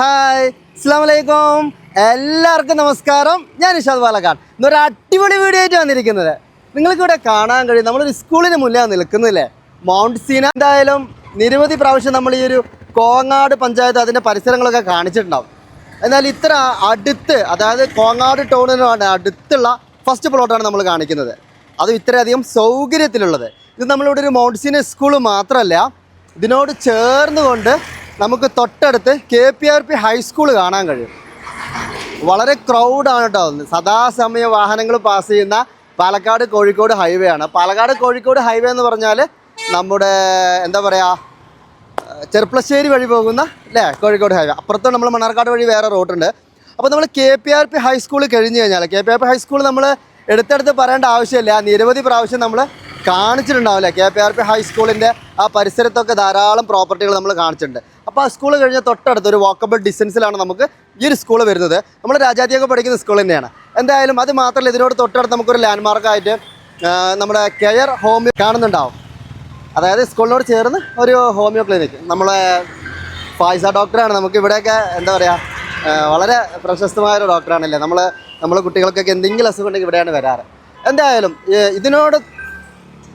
Hi അസ്സാം വലൈക്കും എല്ലാവർക്കും നമസ്കാരം. ഞാൻ ഇഷാദ് പാലക്കാട് ഇന്നൊരു അടിപൊളി വീഡിയോ ആയിട്ട് വന്നിരിക്കുന്നത്. നിങ്ങൾക്ക് ഇവിടെ കാണാൻ കഴിയും. നമ്മളൊരു സ്കൂളിന് മുന്നേ നിൽക്കുന്നില്ലേ മൗണ്ട് സീന എന്തായാലും നിരവധി പ്രാവശ്യം നമ്മൾ ഈ ഒരു കോങ്ങാട് പഞ്ചായത്ത് അതിന്റെ പരിസരങ്ങളൊക്കെ കാണിച്ചിട്ടുണ്ടാവും. എന്നാൽ ഇത്ര അടുത്ത് അതായത് കോങ്ങാട് ടൗണിനാണ് അടുത്തുള്ള ഫസ്റ്റ് പ്ലോട്ടാണ് നമ്മൾ കാണിക്കുന്നത്. അതും ഇത്രയധികം സൗകര്യത്തിലുള്ളത്. ഇത് നമ്മളിവിടെ ഒരു മൗണ്ട് സീന സ്കൂൾ മാത്രമല്ല ഇതിനോട് ചേർന്നുകൊണ്ട് നമുക്ക് തൊട്ടടുത്ത് K P R P high school കാണാൻ കഴിയും. വളരെ ക്രൗഡാണ് കേട്ടോ. സദാസമയ വാഹനങ്ങൾ പാസ് ചെയ്യുന്ന പാലക്കാട് കോഴിക്കോട് ഹൈവേ ആണ്. പാലക്കാട് കോഴിക്കോട് ഹൈവേ എന്ന് പറഞ്ഞാൽ നമ്മുടെ എന്താ പറയുക ചെർപ്പളശ്ശേരി വഴി പോകുന്ന അല്ലേ കോഴിക്കോട് ഹൈവേ അപ്പുറത്ത് നമ്മൾ മണ്ണാർക്കാട് വഴി വേറെ റൂട്ടുണ്ട് അപ്പോൾ നമ്മൾ K P R P high school കഴിഞ്ഞ് കഴിഞ്ഞാൽ K P R P high school നമ്മൾ എടുത്തെടുത്ത് പറയേണ്ട ആവശ്യമില്ല. നിരവധി പ്രാവശ്യം നമ്മൾ കാണിച്ചിട്ടുണ്ടാവില്ല കെ പി ആർ പി ഹൈസ്കൂളിന്റെ ആ പരിസരത്തൊക്കെ ധാരാളം പ്രോപ്പർട്ടികൾ നമ്മൾ കാണിച്ചിട്ടുണ്ട്. അപ്പോൾ ആ സ്കൂൾ കഴിഞ്ഞ തൊട്ടടുത്ത് ഒരു വാക്കബിൾ ഡിസ്റ്റൻസിലാണ് നമുക്ക് ഈ ഒരു സ്കൂൾ വരുന്നത്. നമ്മൾ രാജാതിയൊക്കെ പഠിക്കുന്ന സ്കൂൾ തന്നെയാണ്. എന്തായാലും അത് മാത്രമല്ല ഇതിനോട് തൊട്ടടുത്ത് നമുക്കൊരു ലാൻഡ്മാർക്കായിട്ട് നമ്മുടെ കെയർ ഹോമിയോ കാണുന്നുണ്ടാവും. അതായത് സ്കൂളിനോട് ചേർന്ന് ഒരു ഹോമിയോ ക്ലിനിക്ക് നമ്മളെ ഫായിസ ഡോക്ടറാണ്. നമുക്ക് ഇവിടെയൊക്കെ എന്താ പറയുക വളരെ പ്രശസ്തമായ ഒരു ഡോക്ടറാണല്ലേ. നമ്മൾ നമ്മളെ കുട്ടികൾക്കൊക്കെ എന്തെങ്കിലും അസുഖം ഉണ്ടെങ്കിൽ ഇവിടെയാണ് വരാറ്. എന്തായാലും ഇതിനോട്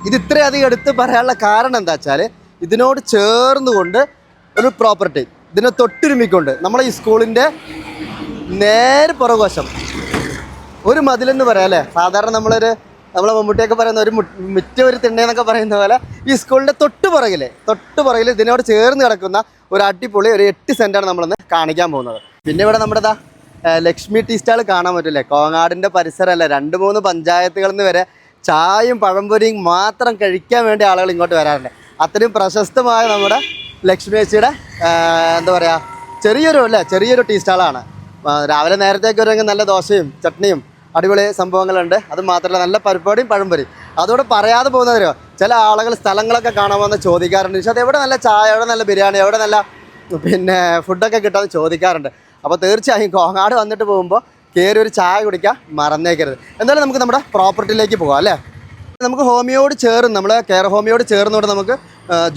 ഇത് ഇത്രയധികം എടുത്ത് പറയാനുള്ള കാരണം എന്താ വെച്ചാൽ ഇതിനോട് ചേർന്നുകൊണ്ട് ഒരു പ്രോപ്പർട്ടി. ഇതിനെ തൊട്ടുരുമിക്കൊണ്ട് നമ്മളെ ഈ സ്കൂളിന്റെ നേരെ പുറകുവശം. ഒരു മതിലെന്ന് പറയാം അല്ലേ? സാധാരണ നമ്മളൊരു നമ്മളെ മമ്മൂട്ടിയൊക്കെ പറയുന്ന ഒരു മുറ്റ ഒരു തിണ്ണയെന്നൊക്കെ പറയുന്ന പോലെ ഈ സ്കൂളിന്റെ തൊട്ട് പുറകിൽ തൊട്ട് പുറകിൽ ഇതിനോട് ചേർന്ന് കിടക്കുന്ന ഒരു അടിപൊളി ഒരു എട്ട് സെന്റാണ് നമ്മളിന്ന് കാണിക്കാൻ പോകുന്നത്. പിന്നെ ഇവിടെ നമ്മുടെ ദാ, ലക്ഷ്മി ടീ സ്റ്റാൾ കാണാൻ പറ്റില്ലേ കോങ്ങാടിന്റെ പരിസരമല്ല? രണ്ട് മൂന്ന് പഞ്ചായത്തുകളിൽ നിന്ന് വരെ ചായയും പഴംപൊരിയും മാത്രം കഴിക്കാൻ വേണ്ടി ആളുകൾ ഇങ്ങോട്ട് വരാറുണ്ട്. അത്രയും പ്രശസ്തമായ നമ്മുടെ ലക്ഷ്മി ചേച്ചിയുടെ എന്താ പറയുക ചെറിയൊരു അല്ലേ ചെറിയൊരു ടീ സ്റ്റാളാണ് രാവിലെ നേരത്തേക്ക് വരുമെങ്കിൽ നല്ല ദോശയും ചട്നിയും അടിപൊളി സംഭവങ്ങളുണ്ട്. അത് മാത്രമല്ല നല്ല പരിപാടിയും പഴംപൊരി അതോടെ പറയാതെ പോകുന്നവരോ ചില ആളുകൾ സ്ഥലങ്ങളൊക്കെ കാണാൻ വന്ന് ചോദിക്കാറുണ്ട്. പക്ഷേ അത് എവിടെ നല്ല ചായ എവിടെ നല്ല ബിരിയാണി എവിടെ നല്ല പിന്നെ ഫുഡൊക്കെ കിട്ടാമെന്ന് ചോദിക്കാറുണ്ട്. അപ്പോൾ തീർച്ചയായും കോങ്ങാട് വന്നിട്ട് പോകുമ്പോൾ കയറി ഒരു ചായ കുടിക്കാൻ മറന്നേക്കരുത്. എന്തായാലും നമുക്ക് നമ്മുടെ പ്രോപ്പർട്ടിയിലേക്ക് പോകാം അല്ലേ? നമുക്ക് ഹോമിയോട് ചേർന്ന് നമ്മൾ കെയർ ഹോമിയോട് ചേർന്നുകൊണ്ട് നമുക്ക്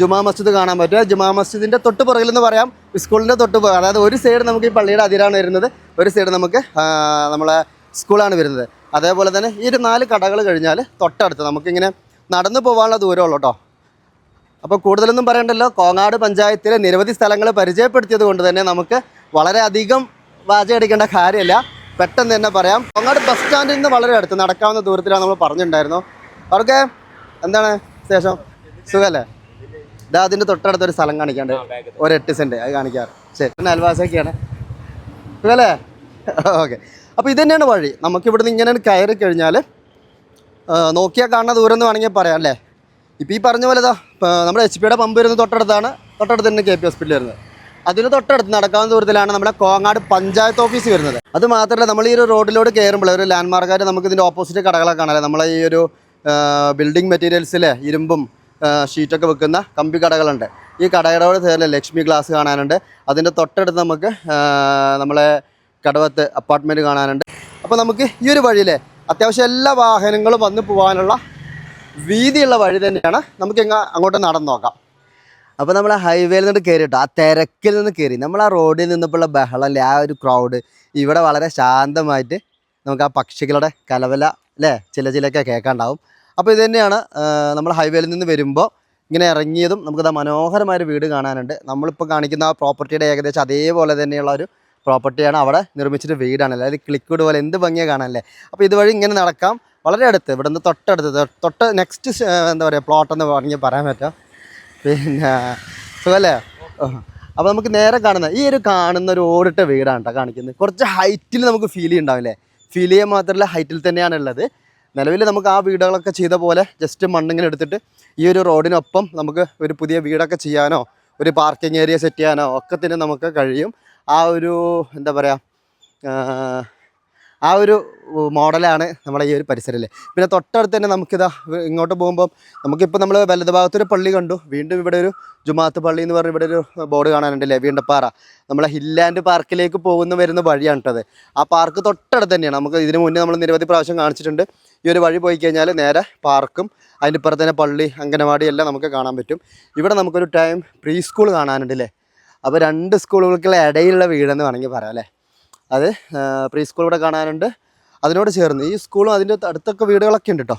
ജുമാ മസ്ജിദ് കാണാൻ പറ്റുക. ജുമാ മസ്ജിദിന്റെ തൊട്ട് പുറകിൽ എന്ന് പറയാം സ്കൂളിന്റെ തൊട്ട് പുറകിൽ അതായത് ഒരു സൈഡ് നമുക്ക് ഈ പള്ളിയുടെ അതിരാണ് വരുന്നത് ഒരു സൈഡ് നമുക്ക് നമ്മളെ സ്കൂളാണ് വരുന്നത്. അതേപോലെ തന്നെ ഈ ഒരു നാല് കടകൾ കഴിഞ്ഞാൽ തൊട്ടടുത്ത് നമുക്കിങ്ങനെ നടന്നു പോകാനുള്ള ദൂരമുള്ളൂ കേട്ടോ അപ്പോൾ കൂടുതലൊന്നും പറയണ്ടല്ലോ കോങ്ങാട് പഞ്ചായത്തിലെ നിരവധി സ്ഥലങ്ങൾ പരിചയപ്പെടുത്തിയത് കൊണ്ട് തന്നെ നമുക്ക് വളരെയധികം വാചകടിക്കേണ്ട കാര്യമില്ല. പെട്ടെന്ന് തന്നെ പറയാം. കോങ്ങാട് ബസ് സ്റ്റാൻഡിൽ നിന്ന് വളരെ അടുത്ത് നടക്കാവുന്ന ദൂരത്തിലാണ് നമ്മൾ പറഞ്ഞിട്ടുണ്ടായിരുന്നു അവർക്ക് എന്താണ് ശേഷം സുഖമല്ലേ ഇതാ അതിന്റെ തൊട്ടടുത്ത് ഒരു സ്ഥലം കാണിക്കാണ്ട്. ഒരു എട്ട് സെന്റ് അത് കാണിക്കാറ്. ശരി പിന്നെ അൽവാസൊക്കെയാണ് അല്ലേ ഓക്കെ. അപ്പോൾ ഇത് തന്നെയാണ് വഴി. നമുക്ക് ഇവിടുന്ന് ഇങ്ങനെ കയറി കഴിഞ്ഞാൽ നോക്കിയാൽ കാണുന്ന ദൂരം എന്ന് വേണമെങ്കിൽ പറയാം അല്ലേ? ഇപ്പോൾ ഈ പറഞ്ഞ പോലെ ഇതാ നമ്മുടെ എച്ച് പിയുടെ പമ്പ് വരുന്നത് തൊട്ടടുത്താണ്. തൊട്ടടുത്ത് തന്നെ കെ പി ഹോസ്പിറ്റൽ വരുന്നത്. അതിന് തൊട്ടടുത്ത് നടക്കാവുന്ന ദൂരത്തിലാണ് നമ്മുടെ കോങ്ങാട് പഞ്ചായത്ത് ഓഫീസ് വരുന്നത്. അത് മാത്രമല്ല നമ്മൾ ഈ ഒരു റോഡിലൂടെ കയറുമ്പോൾ ഒരു ലാൻഡ് മാർക്കായിട്ട് നമുക്ക് ഇതിന്റെ ഓപ്പോസിറ്റ് കടകളൊക്കെ കാണാം നമ്മളെ ഈ ഒരു ബിൽഡിംഗ് മെറ്റീരിയൽസിലെ ഇരുമ്പും ഷീറ്റൊക്കെ വെക്കുന്ന കമ്പി കടകളുണ്ട്. ഈ കടകളോട് ചേർന്ന് ലക്ഷ്മി ഗ്ലാസ് കാണാനുണ്ട്. അതിന്റെ തൊട്ടടുത്ത് നമുക്ക് നമ്മളെ കടവത്ത് അപ്പാർട്ട്മെന്റ് കാണാനുണ്ട്. അപ്പോൾ നമുക്ക് ഈ ഒരു വഴിയിലെ അത്യാവശ്യം എല്ലാ വാഹനങ്ങളും വന്ന് പോകാനുള്ള വീതിയുള്ള വഴി തന്നെയാണ് നമുക്ക് എങ്ങ അങ്ങോട്ട് നടന്നു നോക്കാം. അപ്പോൾ നമ്മൾ ഹൈവേയിൽ നിന്ന് കയറിട്ടോ ആ തിരക്കിൽ നിന്ന് കയറി നമ്മൾ ആ റോഡിൽ നിന്നപ്പോഴുള്ള ബഹളമല്ലേ ആ ഒരു ക്രൗഡ് ഇവിടെ വളരെ ശാന്തമായിട്ട് നമുക്ക് ആ പക്ഷികളുടെ കലവല അല്ലേ? ചില ചിലൊക്കെ കേൾക്കാണ്ടാവും. അപ്പോൾ ഇത് തന്നെയാണ് നമ്മൾ ഹൈവേയിൽ നിന്ന് വരുമ്പോൾ ഇങ്ങനെ ഇറങ്ങിയതും നമുക്കിതാ മനോഹരമായൊരു വീട് കാണാനുണ്ട്. നമ്മളിപ്പോൾ കാണിക്കുന്ന ആ പ്രോപ്പർട്ടിയുടെ ഏകദേശം അതേപോലെ തന്നെയുള്ള ഒരു പ്രോപ്പർട്ടിയാണ് അവിടെ നിർമ്മിച്ചിട്ട് വീടാണല്ലേ അതായത് ക്ലിക്വിഡ് പോലെ എന്ത് ഭംഗിയാണ് കാണാനല്ലേ? അപ്പോൾ ഇതുവഴി ഇങ്ങനെ നടക്കാം. വളരെ അടുത്ത് ഇവിടെ നിന്ന് തൊട്ടടുത്ത് തൊട്ട് നെക്സ്റ്റ് എന്താ പറയുക പ്ലോട്ട് എന്ന് പറഞ്ഞ് പറയാൻ പറ്റാം. പിന്നെ സുഖല്ലേ? അപ്പോൾ നമുക്ക് നേരെ കാണുന്ന ഈ ഒരു കാണുന്ന ഒരു ഓടിട്ട വീടാണ് കേട്ടോ കാണിക്കുന്നത്. കുറച്ച് ഹൈറ്റിൽ നമുക്ക് ഫീൽ ചെയ്യുന്നുണ്ടാവില്ലേ ഫീൽ ചെയ്യാൻ മാത്രമല്ല ഹൈറ്റിൽ തന്നെയാണ് ഉള്ളത് നിലവിൽ നമുക്ക് ആ വീടുകളൊക്കെ ചെയ്ത പോലെ ജസ്റ്റ് മണ്ണിങ്ങനെ എടുത്തിട്ട് ഈ ഒരു റോഡിനൊപ്പം നമുക്ക് ഒരു പുതിയ വീടൊക്കെ ചെയ്യാനോ ഒരു പാർക്കിംഗ് ഏരിയ സെറ്റ് ചെയ്യാനോ ഒക്കെ തന്നെ നമുക്ക് കഴിയും. ആ ഒരു എന്താ പറയുക ആ ഒരു മോഡലാണ് നമ്മുടെ ഈ ഒരു പരിസരത്തിൽ പിന്നെ തൊട്ടടുത്ത് തന്നെ നമുക്കിതാ ഇങ്ങോട്ട് പോകുമ്പോൾ നമുക്കിപ്പോൾ നമ്മൾ വലത് ഭാഗത്തൊരു പള്ളി കണ്ടു. വീണ്ടും ഇവിടെ ഒരു ജുമാത്ത് പള്ളി എന്ന് പറഞ്ഞ് ഇവിടെ ഒരു ബോർഡ് കാണാനുണ്ടല്ലേ വീണ്ടപ്പാറ. നമ്മളെ ഹില്ലാൻഡ് പാർക്കിലേക്ക് പോകുന്ന വരുന്ന വഴിയാണ് കേട്ടത് ആ പാർക്ക് തൊട്ടടുത്ത് തന്നെയാണ്. നമുക്ക് ഇതിന് മുന്നേ നമ്മൾ നിരവധി പ്രാവശ്യം കാണിച്ചിട്ടുണ്ട്. ഈ ഒരു വഴി പോയി കഴിഞ്ഞാൽ നേരെ പാർക്കും അതിന്റെ ഇപ്പുറത്ത് തന്നെ പള്ളി അംഗനവാടി എല്ലാം നമുക്ക് കാണാൻ പറ്റും. ഇവിടെ നമുക്കൊരു ടൈം പ്രീ സ്കൂൾ കാണാനുണ്ട് അല്ലേ അപ്പോൾ രണ്ട് സ്കൂളുകൾക്കുള്ള ഇടയിലുള്ള വീടെന്ന് വേണമെങ്കിൽ പറയാം അല്ലേ? അത് പ്രീ സ്കൂൾ ഇവിടെ കാണാനുണ്ട്. അതിനോട് ചേർന്ന് ഈ സ്കൂളും അതിന്റെ അടുത്തൊക്കെ വീടുകളൊക്കെ ഉണ്ട് കേട്ടോ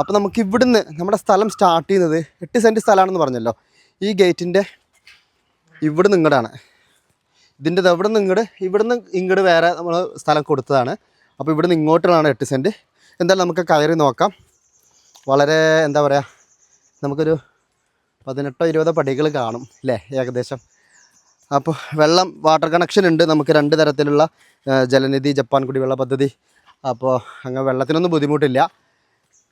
അപ്പോൾ നമുക്ക് ഇവിടുന്ന് നമ്മുടെ സ്ഥലം സ്റ്റാർട്ട് ചെയ്യുന്നത് എട്ട് സെന്റ് സ്ഥലമാണെന്ന് പറഞ്ഞല്ലോ. ഈ ഗേറ്റിന്റെ ഇവിടുന്ന് ഇങ്ങോട്ടാണ് ഇതിന്റെ എവിടെ നിന്ന് ഇങ്ങോട്ട് ഇവിടുന്ന് ഇങ്ങോട്ട് വേറെ നമ്മൾ സ്ഥലം കൊടുത്തതാണ്. അപ്പോൾ ഇവിടുന്ന് ഇങ്ങോട്ടുള്ളതാണ് എട്ട് സെന്റ് എന്തായാലും നമുക്ക് കയറി നോക്കാം. വളരെ എന്താ പറയുക നമുക്കൊരു പതിനെട്ടോ ഇരുപതോ പടികൾ കാണും അല്ലേ ഏകദേശം. അപ്പോൾ വെള്ളം വാട്ടർ കണക്ഷൻ ഉണ്ട്. നമുക്ക് രണ്ട് തരത്തിലുള്ള ജലനിധി ജപ്പാൻ കുടിവെള്ള പദ്ധതി. അപ്പോൾ അങ്ങനെ വെള്ളത്തിനൊന്നും ബുദ്ധിമുട്ടില്ല.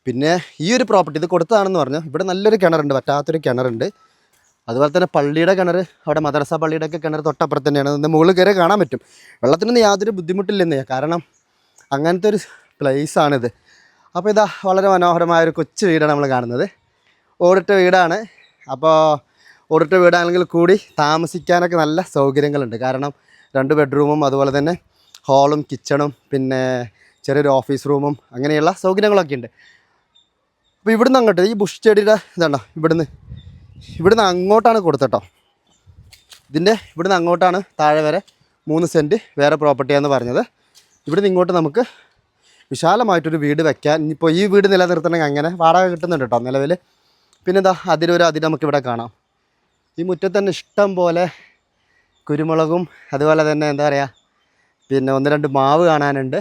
പിന്നെ ഈ ഒരു പ്രോപ്പർട്ടി ഇത് കൊടുത്തതാണെന്ന് പറഞ്ഞു ഇവിടെ നല്ലൊരു കിണറുണ്ട് പറ്റാത്തൊരു കിണറുണ്ട്. അതുപോലെ തന്നെ പള്ളിയുടെ കിണർ അവിടെ മദ്രസ പള്ളിയുടെ ഒക്കെ കിണർ തൊട്ടപ്പുറത്ത് തന്നെയാണ്. അതിന്റെ മുകളിൽ കയറി കാണാൻ പറ്റും. വെള്ളത്തിനൊന്നും യാതൊരു ബുദ്ധിമുട്ടില്ലെന്ന് കാരണം അങ്ങനത്തെ ഒരു പ്ലേസാണിത് അപ്പോൾ ഇതാ വളരെ മനോഹരമായ ഒരു കൊച്ചു വീടാണ് നമ്മൾ കാണുന്നത്. ഓടിട്ട വീടാണ്. അപ്പോൾ ഓടിട്ട വീടാണെങ്കിൽ കൂടി താമസിക്കാനൊക്കെ നല്ല സൗകര്യങ്ങളുണ്ട്. കാരണം രണ്ട് ബെഡ്റൂമും അതുപോലെ തന്നെ ഹാളും കിച്ചണും പിന്നെ ചെറിയൊരു ഓഫീസ് റൂമും അങ്ങനെയുള്ള സൗകര്യങ്ങളൊക്കെ ഉണ്ട്. അപ്പോൾ ഇവിടുന്ന് അങ്ങോട്ട് ഈ ബുഷ് ചെടിയുടെ ഇതാണോ ഇവിടുന്ന് ഇവിടുന്ന് അങ്ങോട്ടാണ് കൊടുത്തട്ടോ. ഇതിന്റെ ഇവിടുന്ന് അങ്ങോട്ടാണ് താഴെ വരെ മൂന്ന് സെന്റ് വേറെ പ്രോപ്പർട്ടിയാന്ന് പറഞ്ഞത്. ഇവിടുന്ന് ഇങ്ങോട്ട് നമുക്ക് വിശാലമായിട്ടൊരു വീട് വെക്കാൻ ഇനിയിപ്പോൾ ഈ വീട് നിലനിർത്തണമെങ്കിൽ അങ്ങനെ വാടക കിട്ടുന്നുണ്ട് കേട്ടോ നിലവിൽ പിന്നെന്താ അതിലൊരു അതിൽ നമുക്കിവിടെ കാണാം. ഈ മുറ്റത്ത് തന്നെ ഇഷ്ടം പോലെ കുരുമുളകും അതുപോലെ തന്നെ എന്താ പറയുക പിന്നെ ഒന്ന് രണ്ട് മാവ് കാണാനുണ്ട്.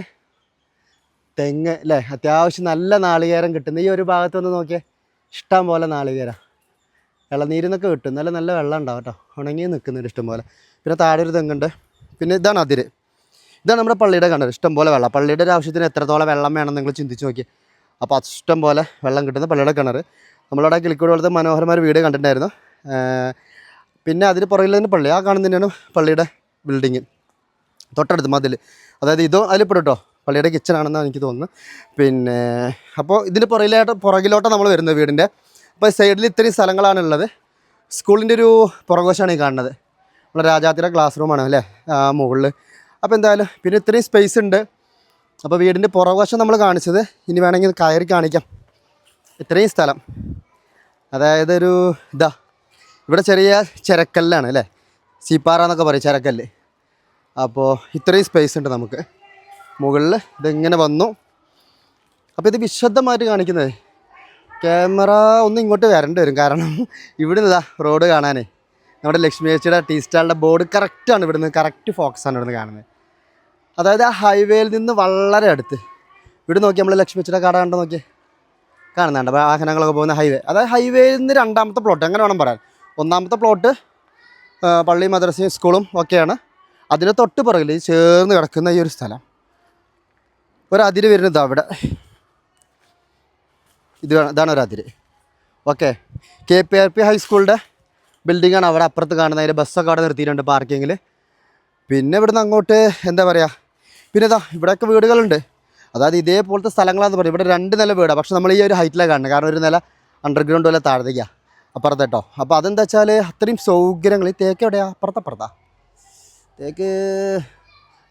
തെങ്ങ് അല്ലേ അത്യാവശ്യം നല്ല നാളികേരം കിട്ടുന്ന. ഈ ഒരു ഭാഗത്ത് ഒന്ന് നോക്കിയേ ഇഷ്ടം പോലെ നാളികേരം. ഇളനീരിന്നൊക്കെ കിട്ടും. നല്ല നല്ല വെള്ളം ഉണ്ടാവും കേട്ടോ. ഉണങ്ങി നിൽക്കുന്നുണ്ട് ഇഷ്ടം പോലെ. പിന്നെ താഴെ ഒരു തെങ്ങുണ്ട്. പിന്നെ ഇതാണ് അതിര്. ഇതാണ് നമ്മുടെ പള്ളിയുടെ കണ്ടത് ഇഷ്ടം പോലെ വെള്ളം. പള്ളിയുടെ ഒരു ആവശ്യത്തിന് എത്രത്തോളം വെള്ളം വേണം നിങ്ങൾ ചിന്തിച്ച് നോക്കി അപ്പോൾ ഇഷ്ടം പോലെ വെള്ളം കിട്ടുന്ന പള്ളിയുടെ കിണർ. നമ്മളവിടെ കിളിക്കോട് പോലത്തെ മനോഹരമായ വീട് കണ്ടിട്ടുണ്ടായിരുന്നു. പിന്നെ അതിന് പുറകിൽ തന്നെ പള്ളി. ആ കാണുന്ന തന്നെയാണ് പള്ളിയുടെ ബിൽഡിങ് തൊട്ടടുത്ത് മതിൽ അതായത് ഇതോ അതിൽ പെടുട്ടോ പള്ളിയുടെ കിച്ചണാണെന്നാണ് എനിക്ക് തോന്നുന്നത്. പിന്നെ അപ്പോൾ ഇതിന് പുറകിലായിട്ട് പുറകിലോട്ടാണ് നമ്മൾ വരുന്നത് വീടിന്റെ അപ്പോൾ സൈഡിൽ ഇത്രയും സ്ഥലങ്ങളാണുള്ളത്. സ്കൂളിന്റെ ഒരു പുറകോശമാണ് ഈ കാണുന്നത്. നമ്മുടെ രാജാത്തിയുടെ ക്ലാസ് റൂമാണ് അല്ലേ? ആ മുകളിൽ അപ്പോൾ എന്തായാലും പിന്നെ ഇത്രയും സ്പേസ് ഉണ്ട്. അപ്പോൾ വീടിന്റെ പുറകുവശം നമ്മൾ കാണിച്ചത്. ഇനി വേണമെങ്കിൽ കയറി കാണിക്കാം. ഇത്രയും സ്ഥലം. അതായത് ഒരു ഇതാ ഇവിടെ ചെറിയ ചിരക്കല്ലാണ് അല്ലേ? സീപ്പാറ എന്നൊക്കെ പറയും ചിരക്കല്ല്. അപ്പോൾ ഇത്രയും സ്പേസ് ഉണ്ട് നമുക്ക്. മുകളിൽ ഇതെങ്ങനെ വന്നു. അപ്പോൾ ഇത് വിശദമായിട്ട് കാണിക്കുന്നത് ക്യാമറ ഒന്ന് ഇങ്ങോട്ട് വരേണ്ടി വരും. കാരണം ഇവിടുന്ന് ഇതാ റോഡ് കാണാനേ. നമ്മുടെ ലക്ഷ്മി ചേച്ചിയുടെ ടീ സ്റ്റാളിന്റെ ബോർഡ് കറക്റ്റാണ് ഇവിടുന്ന് കറക്റ്റ് ഫോക്കസാണ് ഇവിടുന്ന് കാണുന്നത്. അതായത് ആ ഹൈവേയിൽ നിന്ന് വളരെ അടുത്ത്. ഇവിടെ നോക്കി നമ്മൾ ലക്ഷ്മി ചേച്ചിയുടെ കട കണ്ടോ നോക്കി കാണുന്നുണ്ട്. വാഹനങ്ങളൊക്കെ പോകുന്ന ഹൈവേ അതായത് ഹൈവേയിൽ നിന്ന് രണ്ടാമത്തെ പ്ലോട്ട് അങ്ങനെ വേണം പറയാൻ. ഒന്നാമത്തെ പ്ലോട്ട് പള്ളി മദ്രസയും സ്കൂളും ഒക്കെയാണ്. അതിന് തൊട്ട് പുറകിൽ ചേർന്ന് കിടക്കുന്ന ഈ ഒരു സ്ഥലം. ഒരു അതിര് വരുന്നത് അവിടെ. ഇത് ഇതാണ് ഒരു അതിര്. Okay K P R P ഹൈസ്കൂളിന്റെ ബിൽഡിങ്ങാണ് അവിടെ അപ്പുറത്ത് കാണുന്നത്. അതിന്റെ ബസ്സൊക്കെ അവിടെ നിർത്തിയിട്ടുണ്ട് പാർക്കിങ്ങിൽ പിന്നെ ഇവിടുന്ന് അങ്ങോട്ട് എന്താ പറയുക പിന്നെ ഇതാ ഇവിടെയൊക്കെ വീടുകളുണ്ട്. അതായത് ഇതേപോലത്തെ സ്ഥലങ്ങളാണെന്ന് പറയും. ഇവിടെ രണ്ട് നില വീടാണ് പക്ഷെ നമ്മൾ ഈ ഒരു ഹൈറ്റിലാണ് കാണുന്നത്. കാരണം ഒരു നില അണ്ടർഗ്രൗണ്ട് പോലെ താഴത്തേക്കാണ് അപ്പുറത്തെ കേട്ടോ. അപ്പോൾ അതെന്താ വെച്ചാൽ അത്രയും സൗകര്യങ്ങൾ ഈ തേക്ക് എവിടെയാ? അപ്പുറത്തപ്പുറത്താ തേക്ക്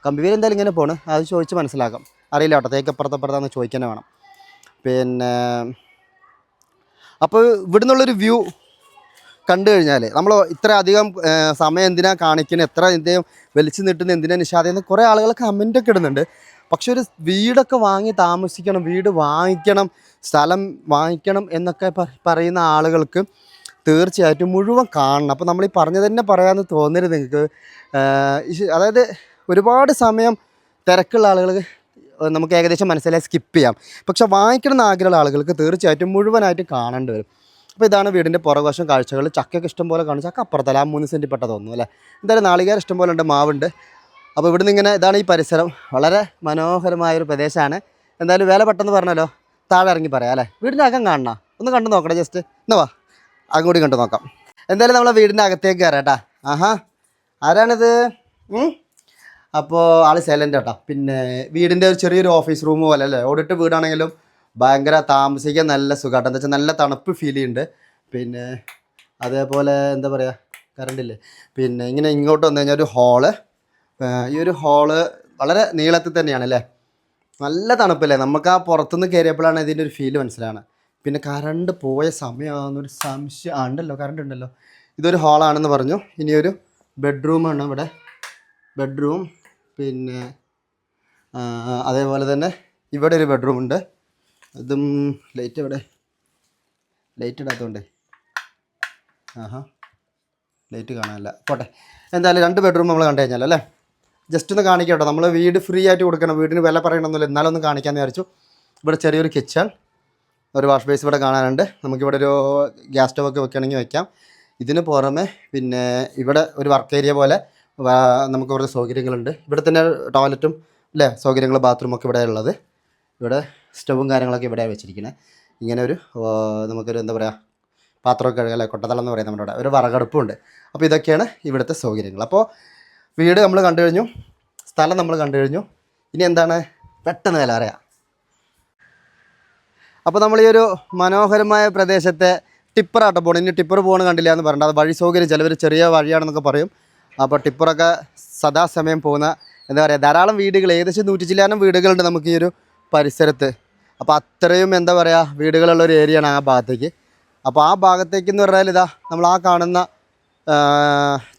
കമ്പിവേൽ എന്തായാലും ഇങ്ങനെ പോണ്. അത് ചോദിച്ച് മനസ്സിലാക്കാം. അറിയില്ല കേട്ടോ. തേക്ക് അപ്പുറത്തപ്പുറത്താന്ന് ചോദിക്കാനേ വേണം. പിന്നെ അപ്പോൾ ഇവിടെ നിന്നുള്ളൊരു വ്യൂ കണ്ടു കഴിഞ്ഞാൽ നമ്മൾ ഇത്ര അധികം സമയം എന്തിനാ കാണിക്കുന്നത് എത്ര എന്തെയും വലിച്ചു നീട്ടുന്നത് എന്തിനാ നിഷാദെന്ന് കുറേ ആളുകൾ കമന്റൊക്കെ ഇടുന്നുണ്ട്. പക്ഷെ ഒരു വീടൊക്കെ വാങ്ങി താമസിക്കണം വീട് വാങ്ങിക്കണം സ്ഥലം വാങ്ങിക്കണം എന്നൊക്കെ പറയുന്ന ആളുകൾക്ക് തീർച്ചയായിട്ടും മുഴുവൻ കാണണം. അപ്പോൾ നമ്മൾ ഈ പറഞ്ഞു തന്നെ പറയാമെന്ന് തോന്നരുത് നിങ്ങൾക്ക്. അതായത് ഒരുപാട് സമയം തിരക്കുള്ള ആളുകൾ നമുക്ക് ഏകദേശം മനസ്സിലായി സ്കിപ്പ് ചെയ്യാം. പക്ഷെ വാങ്ങിക്കണം ആഗ്രഹമുള്ള ആളുകൾക്ക് തീർച്ചയായിട്ടും മുഴുവനായിട്ട് കാണേണ്ടി വരും. അപ്പോൾ ഇതാണ് വീടിന്റെ പുറകുവശം കാഴ്ചകൾ. ചക്കയൊക്കെ ഇഷ്ടംപോലെ കാണും. ചക്ക അപ്പുറത്തല്ല ആ മൂന്ന് സെന്റ് പെട്ട തോന്നുന്നു അല്ലേ? എന്തായാലും നാളികേരം ഇഷ്ടംപോലെ ഉണ്ട് മാവുണ്ട്. അപ്പോൾ ഇവിടുന്ന് ഇങ്ങനെ ഇതാണ് ഈ പരിസരം. വളരെ മനോഹരമായ ഒരു പ്രദേശമാണ്. എന്തായാലും വേല പെട്ടെന്ന് പറഞ്ഞല്ലോ. താഴെ ഇറങ്ങി പറയാം അല്ലേ? വീടിന്റെ അകം കാണണം? ഒന്ന് കണ്ടു നോക്കണേ ജസ്റ്റ് എന്നാ വാ. അങ്ങോട്ട് കണ്ടു നോക്കാം. എന്തായാലും നമ്മളെ വീടിന്റെ അകത്തേക്ക് കയറാം കേട്ടാ. ആഹാ. ആരാണിത്? അപ്പോൾ ആൾ സൈലന്റ് കേട്ടോ പിന്നെ വീടിന്റെ ഒരു ചെറിയൊരു ഓഫീസ് റൂം പോലെ അല്ലേ? ഓടിട്ട് വീടാണെങ്കിലും ഭയങ്കര താമസിക്കാൻ നല്ല സുഖമായിട്ട് എന്താ വെച്ചാൽ നല്ല തണുപ്പ് ഫീൽ ചെയ്യുന്നുണ്ട്. പിന്നെ അതേപോലെ എന്താ പറയുക കറണ്ടില്ലേ പിന്നെ ഇങ്ങനെ ഇങ്ങോട്ട് വന്നു കഴിഞ്ഞാൽ ഒരു ഹാൾ ഈ ഒരു ഹാൾ വളരെ നീളത്തിൽ തന്നെയാണ് അല്ലേ? നല്ല തണുപ്പല്ലേ? നമുക്ക് ആ പുറത്തുനിന്ന് കയറിയപ്പോഴാണ് ഇതിന്റെ ഒരു ഫീൽ മനസ്സിലാണ് പിന്നെ കറണ്ട് പോയ സമയമാണെന്നൊരു സംശയം ആ ഉണ്ടല്ലോ കറണ്ട് ഉണ്ടല്ലോ. ഇതൊരു ഹാളാണെന്ന് പറഞ്ഞു. ഇനിയൊരു ബെഡ്റൂമാണ് ഇവിടെ. ബെഡ്റൂം പിന്നെ അതേപോലെ തന്നെ ഇവിടെ ഒരു ബെഡ്റൂം ഉണ്ട്. അതും ലൈറ്റ് ഇവിടെ. ലൈറ്റ് ഇടാത്തതുകൊണ്ടേ ആഹാ. ലൈറ്റ് കാണാനില്ല. പോട്ടെ. എന്തായാലും രണ്ട് ബെഡ്റൂം നമ്മൾ കണ്ടു കഴിഞ്ഞാൽ അല്ലേ? ജസ്റ്റ് ഒന്ന് കാണിക്കാം കേട്ടോ നമ്മൾ വീട് ഫ്രീ ആയിട്ട് കൊടുക്കണം. വീടിന് വില പറയണമെന്നില്ല എന്നാലും ഒന്ന് കാണിക്കാമെന്ന് വിചാരിച്ചു. ഇവിടെ ചെറിയൊരു കിച്ചൺ ഒരു വാഷ് ബേസ് ഇവിടെ കാണാനുണ്ട്. നമുക്കിവിടെ ഒരു ഗ്യാസ് സ്റ്റവ് ഒക്കെ വെക്കണമെങ്കിൽ വെക്കാം. ഇതിന് പുറമെ പിന്നെ ഇവിടെ ഒരു വർക്ക് ഏരിയ പോലെ നമുക്ക് കുറച്ച് സൗകര്യങ്ങളുണ്ട്. ഇവിടെ തന്നെ ടോയ്ലറ്റും അല്ലേ സൗകര്യങ്ങൾ ബാത്റൂം ഒക്കെ ഇവിടെ ഉള്ളത്. ഇവിടെ സ്റ്റവും കാര്യങ്ങളൊക്കെ ഇവിടെ വെച്ചിരിക്കുന്നത് ഇങ്ങനെ ഒരു നമുക്കൊരു എന്താ പറയുക പാത്രമൊക്കെ കഴുകുക അല്ലെ എന്ന് പറയുന്നത് നമ്മുടെ ഇവിടെ ഒരു വറകടുപ്പുണ്ട്. അപ്പോൾ ഇതൊക്കെയാണ് ഇവിടുത്തെ സൗകര്യങ്ങൾ. അപ്പോൾ വീട് നമ്മൾ കണ്ടു കഴിഞ്ഞു സ്ഥലം നമ്മൾ കണ്ടു കഴിഞ്ഞു. ഇനി എന്താണ്? പെട്ടെന്ന് വില അറിയാം അപ്പോൾ നമ്മൾ ഈ ഒരു മനോഹരമായ പ്രദേശത്തെ ടിപ്പറാട്ടോ പോകണം ഇനി ടിപ്പർ പോകണം കണ്ടില്ല എന്ന് പറഞ്ഞിട്ട് അത് വഴി സൗകര്യം ചിലവർ ചെറിയ വഴിയാണെന്നൊക്കെ പറയും. അപ്പോൾ ടിപ്പറൊക്കെ സദാസമയം പോകുന്ന എന്താ പറയുക ധാരാളം വീടുകൾ ഏകദേശം നൂറ്റി ചില്ലാനം വീടുകളുണ്ട് നമുക്ക് ഈ ഒരു പരിസരത്ത്. അപ്പോൾ അത്രയും എന്താ പറയുക വീടുകളുള്ള ഒരു ഏരിയയാണ് ആ ഭാഗത്തേക്ക്. അപ്പോൾ ആ ഭാഗത്തേക്ക് എന്ന് പറഞ്ഞാൽ ഇതാ നമ്മൾ ആ കാണുന്ന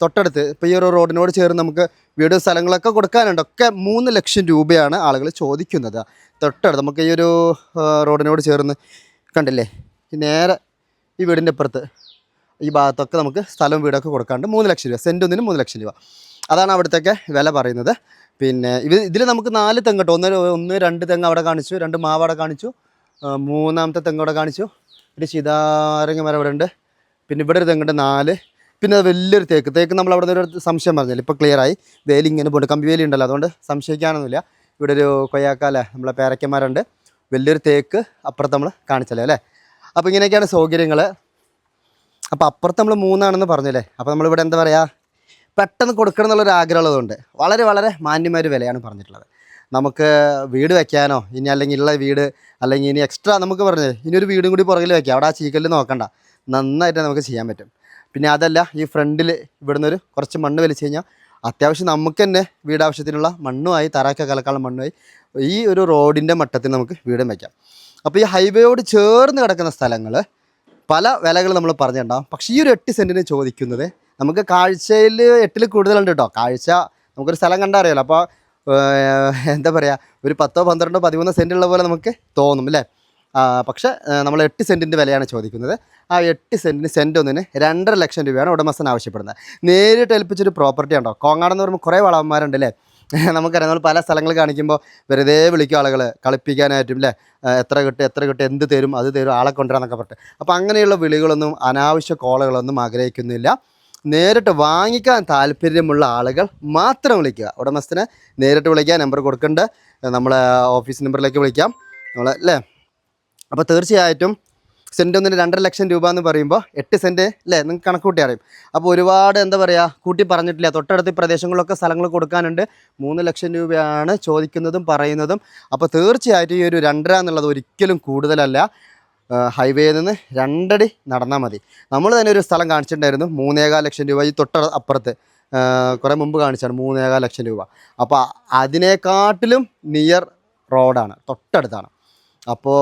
തൊട്ടടുത്ത് ഇപ്പോൾ ഈ ഒരു റോഡിനോട് ചേർന്ന് നമുക്ക് വീട് സ്ഥലങ്ങളൊക്കെ കൊടുക്കാനുണ്ട്. ഒക്കെ മൂന്ന് ലക്ഷം രൂപയാണ് ആളുകൾ ചോദിക്കുന്നത്. തൊട്ടടുത്ത് നമുക്ക് ഈ ഒരു റോഡിനോട് ചേർന്ന് കണ്ടില്ലേ? നേരെ ഈ വീടിന്റെ അപ്പുറത്ത് ഈ ഭാഗത്തൊക്കെ നമുക്ക് സ്ഥലം വീടൊക്കെ കൊടുക്കാണ്ട് മൂന്ന് ലക്ഷം രൂപ. സെന്റ് ഒന്നിന് മൂന്ന് ലക്ഷം രൂപ. അതാണ് അവിടുത്തെയൊക്കെ വില പറയുന്നത്. പിന്നെ ഇത് ഇതിൽ നമുക്ക് നാല് തെങ്ങ് കേട്ടോ ഒന്ന് ഒന്ന് രണ്ട് തെങ്ങ് അവിടെ കാണിച്ചു. രണ്ട് മാവ് അവിടെ കാണിച്ചു. മൂന്നാമത്തെ തെങ്ങ് അവിടെ കാണിച്ചു. ഒരു ചിതാരങ്ങ മരം ഇവിടെ ഉണ്ട്. പിന്നെ ഇവിടെ ഒരു തെങ്ങുണ്ട് നാല്. പിന്നെ വലിയൊരു തേക്ക്. തേക്ക് നമ്മൾ അവിടെ ഒരു സംശയം പറഞ്ഞില്ല? ഇപ്പോൾ ക്ലിയറായി വേലി ഇങ്ങനെ പോയിട്ട് കമ്പി വേലി ഉണ്ടല്ലോ. അതുകൊണ്ട് സംശയിക്കാനൊന്നുമില്ല. ഇവിടെ ഒരു കൊയ്യാക്കാല നമ്മളെ പേരയ്ക്കന്മാരുണ്ട് വലിയൊരു തേക്ക് അപ്പുറത്ത് നമ്മൾ കാണിച്ചല്ലേ അല്ലേ? അപ്പോൾ ഇങ്ങനെയൊക്കെയാണ് സൗകര്യങ്ങൾ അപ്പോൾ അപ്പുറത്ത് നമ്മൾ മൂന്നാണെന്ന് പറഞ്ഞല്ലേ? അപ്പോൾ നമ്മളിവിടെ എന്താ പറയുക പെട്ടെന്ന് കൊടുക്കണം എന്നുള്ളൊരു ആഗ്രഹമുള്ളതുകൊണ്ട് വളരെ വളരെ മാന്യമായ ഒരു വിലയാണ് പറഞ്ഞിട്ടുള്ളത്. നമുക്ക് വീട് വെക്കാനോ ഇനി അല്ലെങ്കിൽ ഉള്ള വീട് അല്ലെങ്കിൽ ഇനി എക്സ്ട്രാ നമുക്ക് പറഞ്ഞത് ഇനി ഒരു വീടും കൂടി പുറകിൽ വെക്കാം. അവിടെ ആ ചീക്കലിൽ നോക്കണ്ട. നന്നായിട്ട് നമുക്ക് ചെയ്യാൻ പറ്റും. പിന്നെ അതല്ല ഈ ഫ്രണ്ടിൽ ഇവിടുന്ന് ഒരു കുറച്ച് മണ്ണ് വലിച്ചു കഴിഞ്ഞാൽ അത്യാവശ്യം നമുക്ക് തന്നെ വീടാവശ്യത്തിനുള്ള മണ്ണുമായി തറാക്ക കലക്കാനുള്ള മണ്ണുമായി ഈ ഒരു റോഡിന്റെ മട്ടത്തിൽ നമുക്ക് വീടും വയ്ക്കാം. അപ്പോൾ ഈ ഹൈവേയോട് ചേർന്ന് കിടക്കുന്ന സ്ഥലങ്ങൾ പല വിലകൾ നമ്മൾ പറഞ്ഞിട്ടുണ്ടാകും പക്ഷേ ഈ ഒരു എട്ട് സെന്റിന് ചോദിക്കുന്നത് നമുക്ക് കാഴ്ചയിൽ എട്ടിൽ കൂടുതലുണ്ട് കേട്ടോ. കാഴ്ച നമുക്കൊരു സ്ഥലം കണ്ടറിയാലോ അപ്പോൾ എന്താ പറയുക ഒരു പത്തോ പന്ത്രണ്ടോ പതിമൂന്നോ സെന്റുള്ള പോലെ നമുക്ക് തോന്നും അല്ലേ? പക്ഷേ നമ്മൾ എട്ട് സെന്റിന്റെ വിലയാണ് ചോദിക്കുന്നത്. ആ എട്ട് സെന്റിന് സെന്റ് ഒന്നിന് രണ്ടര ലക്ഷം രൂപയാണ് ഉടമസ്ഥൻ ആവശ്യപ്പെടുന്നത്. നേരിട്ട് ഏൽപ്പിച്ചൊരു പ്രോപ്പർട്ടി ഉണ്ടോ? കോങ്ങാടെന്ന് പറയുമ്പോൾ കുറേ വളവന്മാരുണ്ട് അല്ലേ? നമുക്കറിയാം നമ്മൾ പല സ്ഥലങ്ങൾ കാണിക്കുമ്പോൾ വെറുതെ വിളിക്കും ആളുകൾ കളിപ്പിക്കാനായിട്ടും അല്ലേ? എത്ര കിട്ടും എത്ര കിട്ടും എന്ത് തരും അത് തരും ആളെ കൊണ്ടുവരാന്നൊക്കെ പറഞ്ഞിട്ട്. അപ്പോൾ അങ്ങനെയുള്ള വിളികളൊന്നും അനാവശ്യ കോളുകളൊന്നും ആഗ്രഹിക്കുന്നില്ല. നേരിട്ട് വാങ്ങിക്കാൻ താല്പര്യമുള്ള ആളുകൾ മാത്രം വിളിക്കുക. ഉടമസ്ഥനെ നേരിട്ട് വിളിക്കുക നമ്പർ കൊടുക്കേണ്ട. നമ്മളെ ഓഫീസ് നമ്പറിലേക്ക് വിളിക്കാം. നമ്മൾ അല്ലേ? അപ്പോൾ തീർച്ചയായിട്ടും സെന്റ് ഒന്നിന് രണ്ടര ലക്ഷം രൂപ എന്ന് പറയുമ്പോൾ എട്ട് സെന്റ് അല്ലേ? നിങ്ങൾക്ക് കണക്ക് കൂട്ടി അറിയും. അപ്പോൾ ഒരുപാട് എന്താ പറയുക കൂട്ടി പറഞ്ഞിട്ടില്ല. തൊട്ടടുത്ത് പ്രദേശങ്ങളിലൊക്കെ സ്ഥലങ്ങൾ കൊടുക്കാനുണ്ട്. മൂന്ന് ലക്ഷം രൂപയാണ് ചോദിക്കുന്നതും പറയുന്നതും. അപ്പോൾ തീർച്ചയായിട്ടും ഈ ഒരു രണ്ടര എന്നുള്ളത് ഒരിക്കലും കൂടുതലല്ല. ഹൈവേയിൽ നിന്ന് രണ്ടടി നടന്നാൽ മതി. നമ്മൾ തന്നെ ഒരു സ്ഥലം കാണിച്ചിട്ടുണ്ടായിരുന്നു. മൂന്നേകാൽ ലക്ഷം രൂപ. ഈ തൊട്ട അപ്പുറത്ത് കുറേ മുമ്പ് കാണിച്ചാണ്. മൂന്നേകാൽ ലക്ഷം രൂപ. അപ്പോൾ അതിനേക്കാട്ടിലും നിയർ റോഡാണ് തൊട്ടടുത്താണ്. അപ്പോൾ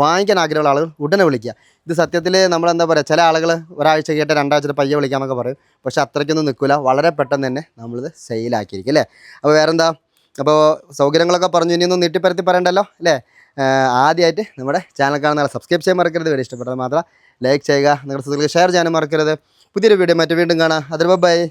വാങ്ങിക്കാൻ ആഗ്രഹമുള്ള ആളുകൾ ഉടനെ വിളിക്കുക. ഇത് സത്യത്തിൽ നമ്മൾ എന്താ പറയുക ചില ആളുകൾ ഒരാഴ്ച കേട്ട് രണ്ടാഴ്ച പയ്യെ വിളിക്കാമെന്നൊക്കെ പറയും. പക്ഷേ അത്രയ്ക്കൊന്നും നിൽക്കില്ല വളരെ പെട്ടെന്ന് തന്നെ നമ്മളിത് സെയിലാക്കിയിരിക്കും അല്ലേ? അപ്പോൾ വേറെന്താ? അപ്പോൾ സൗകര്യങ്ങളൊക്കെ പറഞ്ഞു ഇനിയൊന്നും നീട്ടിപ്പരത്തി പറയണ്ടല്ലോ അല്ലേ? ആദ്യമായിട്ട് നമ്മുടെ ചാനൽ കാണുന്ന സബ്സ്ക്രൈബ് ചെയ്യാൻ മറക്കരുത്. വീഡിയോ ഇഷ്ടപ്പെട്ടത് മാത്രം ലൈക്ക് ചെയ്യുക. നിങ്ങളുടെ സുഹൃത്തുക്കൾ ഷെയർ ചെയ്യാനും മറക്കരുത്. പുതിയൊരു വീഡിയോ മറ്റു വീണ്ടും കാണാം. അതിൽ ബൈ